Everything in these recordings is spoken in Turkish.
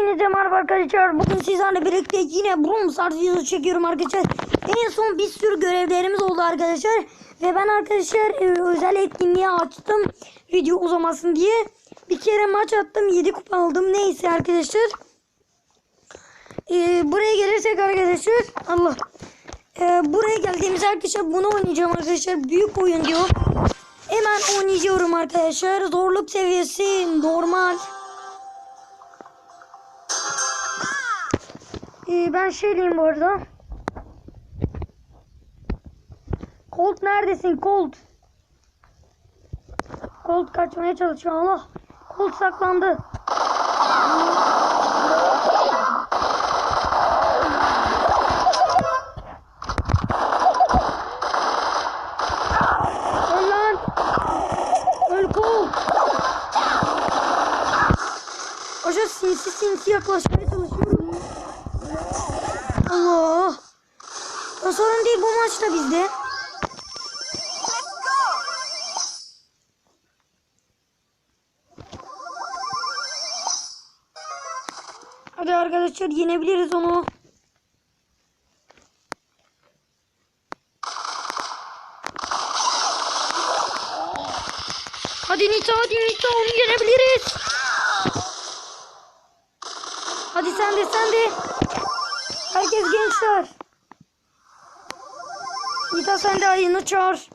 Hepinize merhaba arkadaşlar. Bugün sizlerle birlikte yine Brom Stars videosu çekiyorum arkadaşlar. En son bir sürü görevlerimiz oldu arkadaşlar. Ve ben arkadaşlar e, özel etkinliği açtım. Video uzamasın diye. Bir kere maç attım. 7 kupa aldım. Neyse arkadaşlar. E, buraya gelirsek arkadaşlar. Allah. E, buraya geldiğimiz arkadaşlar bunu oynayacağım arkadaşlar. Büyük oyun diyor. Hemen oynayacağım arkadaşlar. Zorluk seviyesi normal. Ee, ben şeyleyim bu arada. Colt neredesin Colt? Colt kaçmaya çalışıyor Allah. Colt saklandı. Öl lan. Öl Colt. Hoca sinsi sinsi yaklaşmaya çalışıyorum. Allah. O maçta bizde. Hadi arkadaşlar yenebiliriz onu. Hadi Nita hadi Nita onu yenebiliriz. Hadi sen de sen de. Herkes gençler. Nita sen de ayını çağır.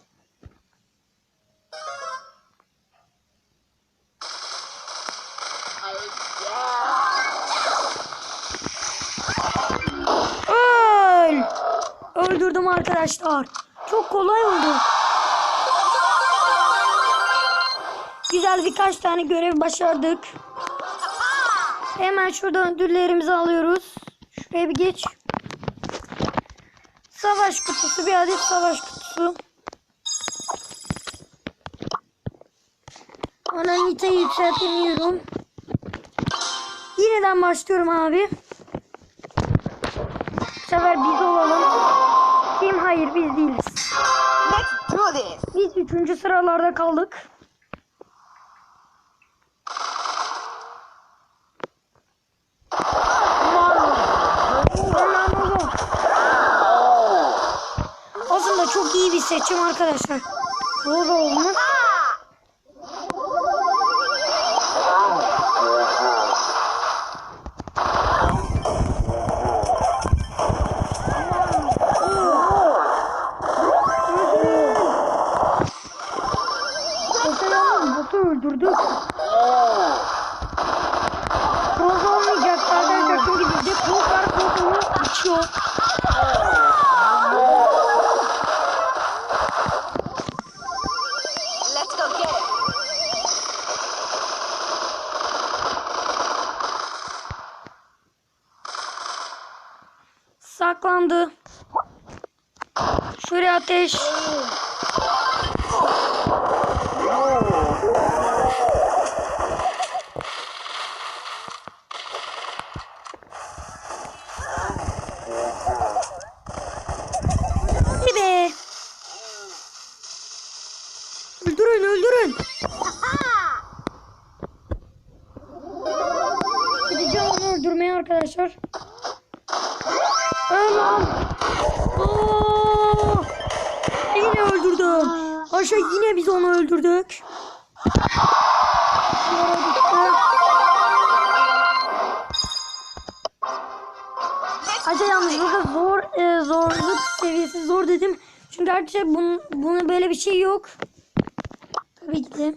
Öl. Öldürdüm arkadaşlar. Çok kolay oldu. Güzel birkaç tane görev başardık. Hemen şurada ödüllerimizi alıyoruz. Şuraya bir geç. Savaş kutusu. Bir adet savaş kutusu. Ana Nita'yı yükseltemiyorum. Yeniden başlıyorum abi. Bu sefer biz olalım. Kim? Hayır biz değiliz. Let's do this. Biz üçüncü sıralarda kaldık. Seçim arkadaşlar. Doğru olmuş. Şuraya ateş. Yine biz onu öldürdük. Aşağı yalnız burada zor e, zorluk seviyesi zor dedim. Çünkü arkadaşlar bunun, bunun böyle bir şey yok. Tabii ki de.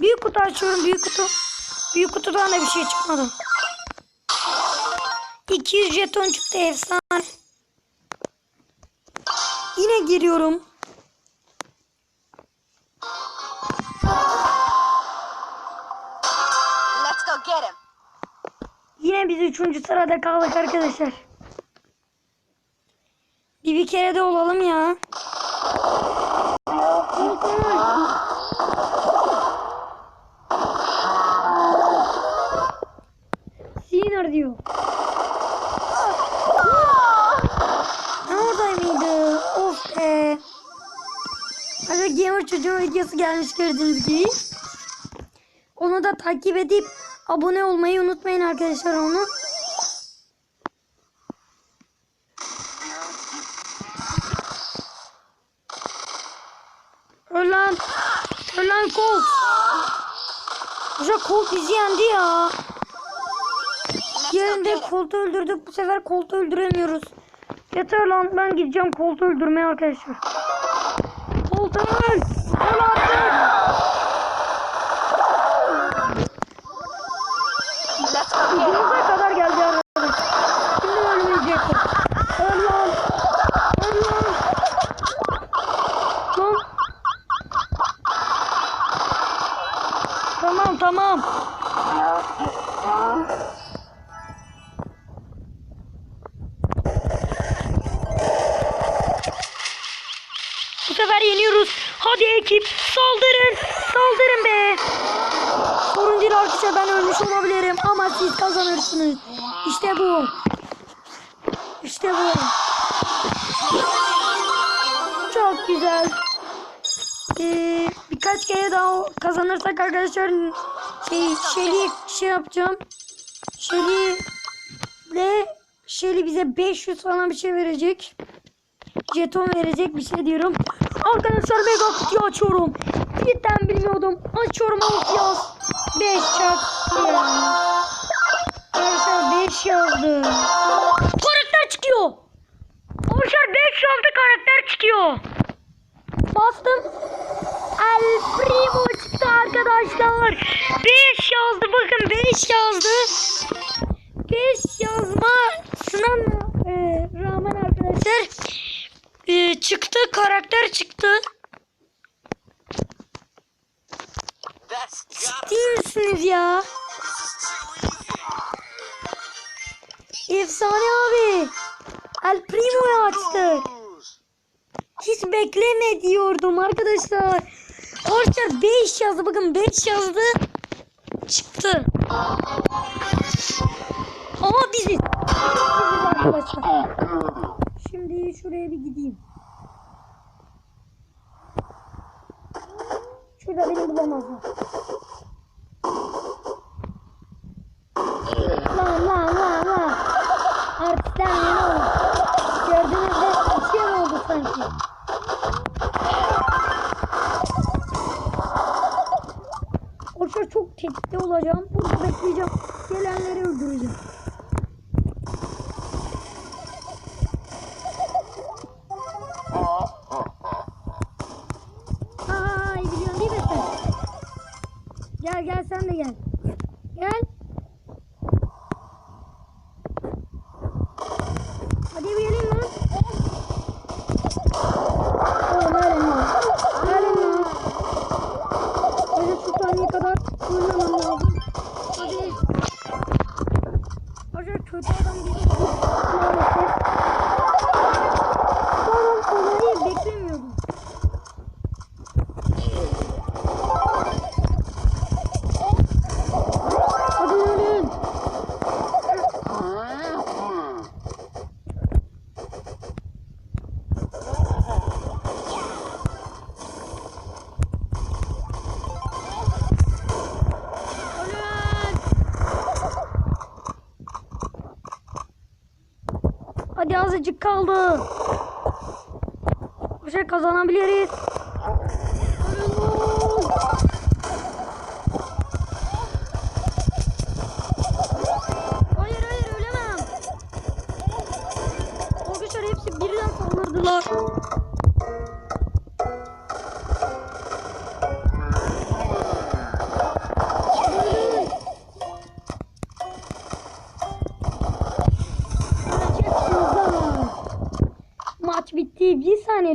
Büyük kutu açıyorum büyük kutu. Büyük kutudan da bir şey çıkmadı. 200 jeton çıktı efsane. Yine giriyorum. Let's go get him. Yine biz üçüncü sırada kaldık arkadaşlar. Bir bir kere de olalım ya. Sinir diyor. Gamer çocuğun videosu gelmiş gördüğünüz gibi. Onu da takip edip Abone olmayı unutmayın arkadaşlar onu. Öl lan. Öl lan Colt. Hoca Colt bizi yendi ya. Yerinde. Colt'u öldürdük. Bu sefer Colt'u öldüremiyoruz. Yeter lan ben gideceğim Colt'u öldürmeye arkadaşlar. Arkadaşlar ben ölmüş olabilirim ama siz kazanırsınız. İşte bu. İşte bu. Çok güzel. Ee, birkaç kere daha kazanırsak arkadaşlar şey, Shelly şey yapacağım. Shelly ile Shelly bize 500 falan bir şey verecek. Jeton verecek bir şey diyorum. Arkadaşlar mega kutuyu açıyorum. Cidden bilmiyordum. Açıyorum alt yaz. 5 çak. Yani. Arkadaşlar 5 yazdı. Karakter çıkıyor. Arkadaşlar 5 yazdı karakter çıkıyor. Bastım. El Primo çıktı arkadaşlar. 5 yazdı bakın 5 yazdı. 5 yazmasına e, rağmen arkadaşlar e, çıktı karakter çıktı. Değilsiniz ya. Efsane abi. El Primo'yu lose. Hiç bekleme diyordum arkadaşlar. Arkadaşlar 5 yazdı. Bakın 5 yazdı. Çıktı. Ama biziz. Şimdi şuraya bir gideyim. Şurada beni bulamazlar. Lan lan lan lan. Artisten yeni oldu. Gördüğünüzde şey mi oldu sanki? Arkadaşlar çok tetikte olacağım. Burada bekleyeceğim. Gel azıcık kaldı. Bir şey kazanabiliriz.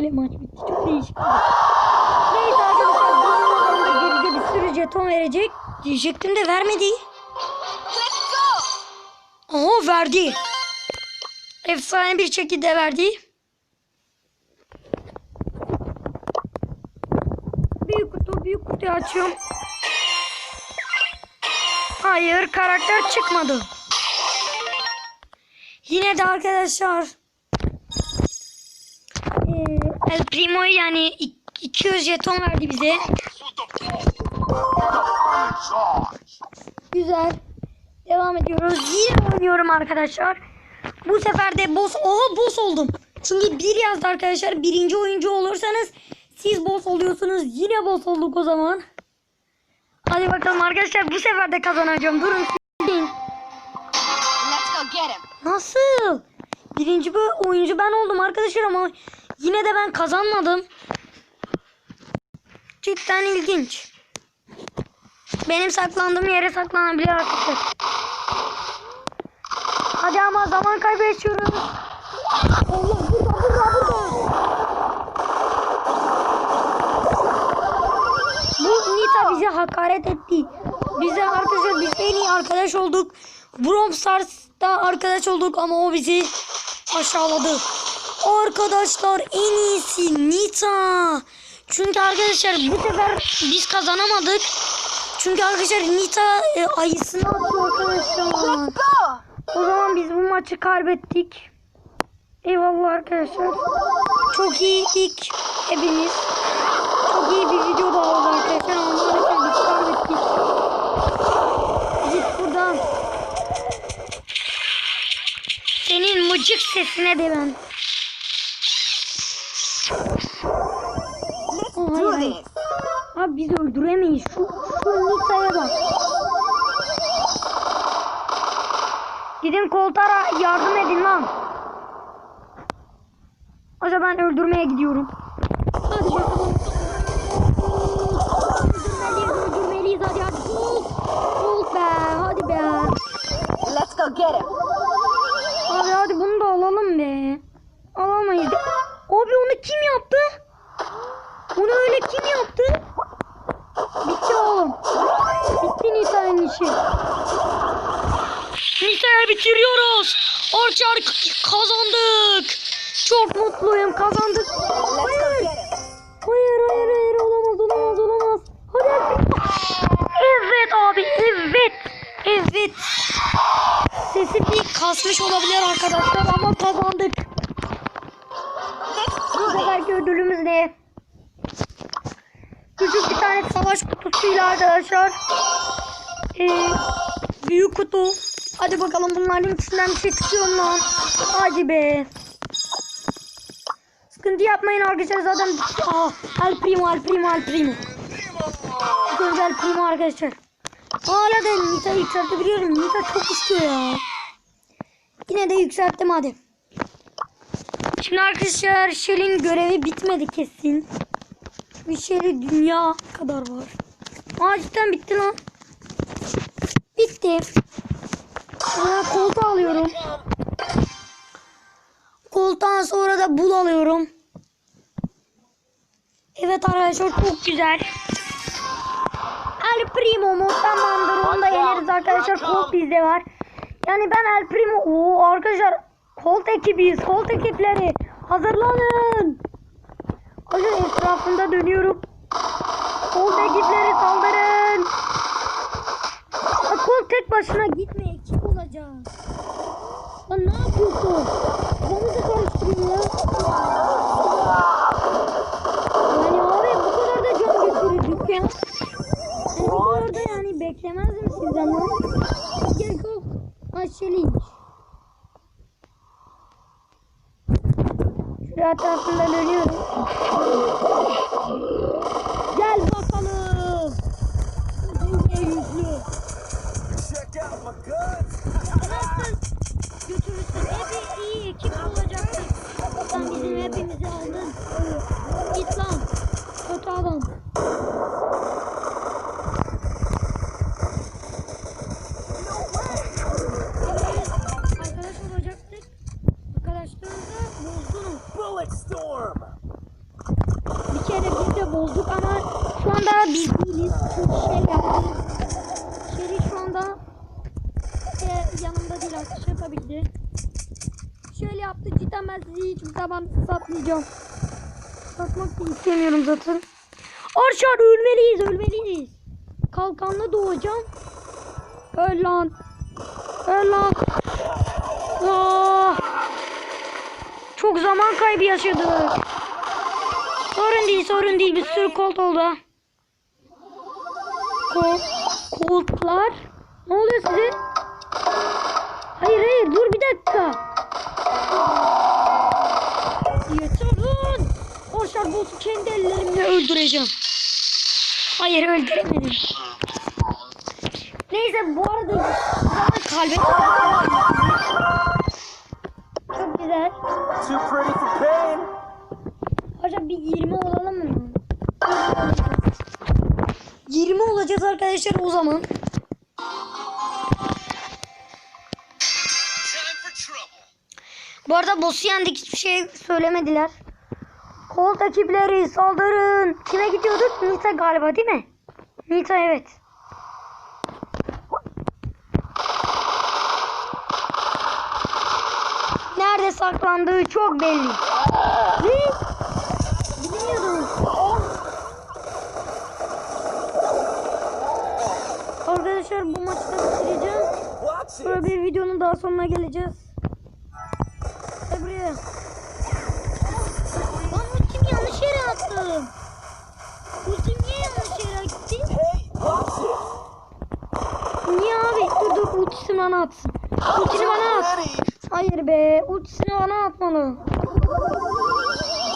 Saniyeli maç bitti. Çok değişik. Neyse arkadaşlar. Bu videoda bize bir sürü jeton verecek. Diyecektim de vermedi. Aha verdi. Efsane bir şekilde verdi. Büyük kutu, büyük kutuyu açıyorum. Hayır, karakter çıkmadı. Yine de arkadaşlar El Primo yani ik- 200 jeton verdi bize. Güzel. Devam ediyoruz. Yine oynuyorum arkadaşlar. Bu sefer de boss. Oha boss oldum. Çünkü bir yazdı arkadaşlar. Birinci oyuncu olursanız siz boss oluyorsunuz. Yine boss olduk o zaman. Hadi bakalım arkadaşlar bu sefer de kazanacağım. Durun. sizin. Nasıl? Birinci oyuncu ben oldum arkadaşlar ama yine de ben kazanmadım. Cidden ilginç. Benim saklandığım yere saklanabilir arkadaşlar. Hadi ama zaman kaybediyoruz. Allah burada burada burada. Bu Nita bize hakaret etti. Bize arkadaşlar biz en iyi arkadaş olduk. Brawl Stars'ta arkadaş olduk ama o bizi aşağıladı. Arkadaşlar en iyisi Nita. Çünkü arkadaşlar bu sefer biz kazanamadık. Çünkü arkadaşlar Nita e, ayısını attı arkadaşlar. O zaman biz bu maçı kaybettik. Eyvallah arkadaşlar. Çok iyiydik hepimiz. Çok iyi bir video da oldu arkadaşlar. Maalesef biz kaybettik. Git buradan. Senin mıcık sesine de ben. Gidin koltara yardım edin lan. Hoca ben öldürmeye gidiyorum. Hadi bakalım. Öldürmeliyiz, öldürmeliyiz. Hadi hadi. Colt. Colt be. Hadi be. Let's go get him. Bitiriyoruz. Archer kazandık. Çok mutluyum kazandık. Hayır. Hayır hayır hayır olamaz olamaz olamaz. Hadi. Evet abi evet. Evet. Sesi bir kasmış olabilir arkadaşlar ama kazandık. Bu seferki ödülümüz ne? Küçük bir tane savaş kutusuyla arkadaşlar. Ee, büyük kutu. Hadi bakalım bunların içinden bir şey çıkıyor mu? Hadi be. Sıkıntı yapmayın arkadaşlar zaten. Aa, El Primo, El Primo, El Primo. Önce El Primo arkadaşlar. Hala da Nita yükseltebiliyorum. Nita çok istiyor ya. Yine de yükselttim hadi. Şimdi arkadaşlar Shell'in görevi bitmedi kesin. Bir Shell'i dünya kadar var. Aa bitti lan. Bitti. Aa, koltuğu alıyorum. Koltuğdan sonra da bul alıyorum. Evet arkadaşlar çok güzel. El Primo moddan bandır onu da yeneriz arkadaşlar. Colt bizde var. Yani ben El Primo. Oo arkadaşlar Colt ekibiyiz. Colt ekipleri. Hazırlanın. Arkadaşlar etrafında dönüyorum. Colt ekipleri saldırın. Ha, Colt tek başına gitme olacak. Lan ne yapıyorsun? Da karıştırıyor ya. Yani abi bu kadar da can götürürdük ya. Yani bu kadar da yani beklemezdim sizden lan. Gel kol. Aşeliymiş. Şuraya etrafında dönüyorum. Gel bakalım. Yüzlü. Check out my guns. Nasıl götürürsün? Ekip olacaksın. Sen bizim hepimizi aldın. Git lan. Şöyle yaptı cidden ben sizi zaman satmayacağım. Satmak da istemiyorum zaten. Arşar ölmeliyiz ölmeliyiz. Kalkanla doğacağım. Öl lan. Öl lan. Ah! Çok zaman kaybı yaşadık. Sorun değil sorun değil bir sürü kolt oldu. Kol, koltlar. Ne oluyor size? dakika. Yeter lan. Arkadaşlar boss'u kendi ellerimle öldüreceğim. Hayır öldüremedim. Neyse bu arada zaten kalbim. Çok güzel. Hocam bir 20 olalım mı? 20 olacağız arkadaşlar o zaman. Bu arada boss'u yendik hiçbir şey söylemediler. Colt ekipleri saldırın. Kime gidiyorduk? Nita galiba değil mi? Nita evet. Nerede saklandığı çok belli. Ne? Arkadaşlar bu maçı da bitireceğim. İt. bir videonun daha sonuna geleceğiz. Lan ultimi yanlış yere attım. Ultim niye yanlış yere gitti? Niye abi? Dur dur ultisini bana atsın. Ultini bana at. Hayır be ultisini bana atmalı.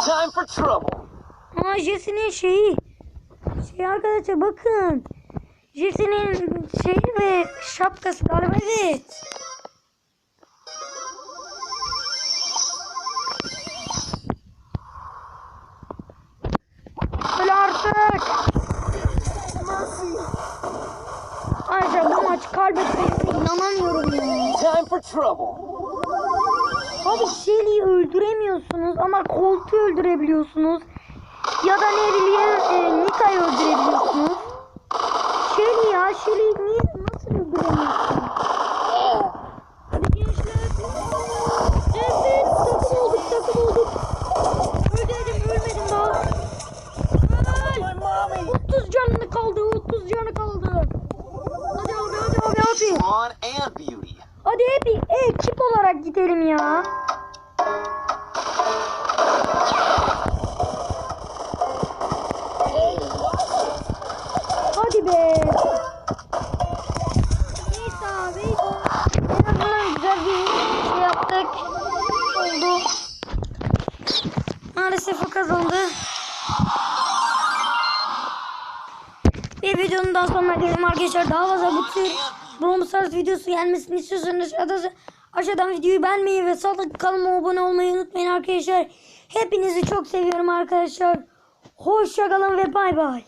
Time for trouble. Aa Jesse'nin şeyi. Şey arkadaşlar bakın. Jesse'nin şeyi ve şapkası galiba evet. Öldüremiyorsunuz ama Colt'u öldürebiliyorsunuz. Ya da ne bileyim e, Nika'yı öldürebiliyorsunuz. Shelly ya Shelly'i niye nasıl öldüremiyorsun? Hadi gençler. Evet takım olduk takım olduk. Öldürdüm ölmedim daha. Öl. My mommy. 30 canı kaldı 30 canı kaldı. Hadi abi hadi abi abi. Swan and Beauty. Hadi hep ekip olarak gidelim ya. Hadi be. Neyse abi. En azından güzel bir şey yaptık. Oldu. Maalesef. Bir videonun daha sonuna gelelim arkadaşlar. Daha fazla bu tür Brawl videosu gelmesini istiyorsanız aşağıdan, aşağıdan videoyu beğenmeyi ve sağlık kanalıma abone olmayı unutmayın arkadaşlar. Hepinizi çok seviyorum arkadaşlar. Hoşçakalın ve bay bay.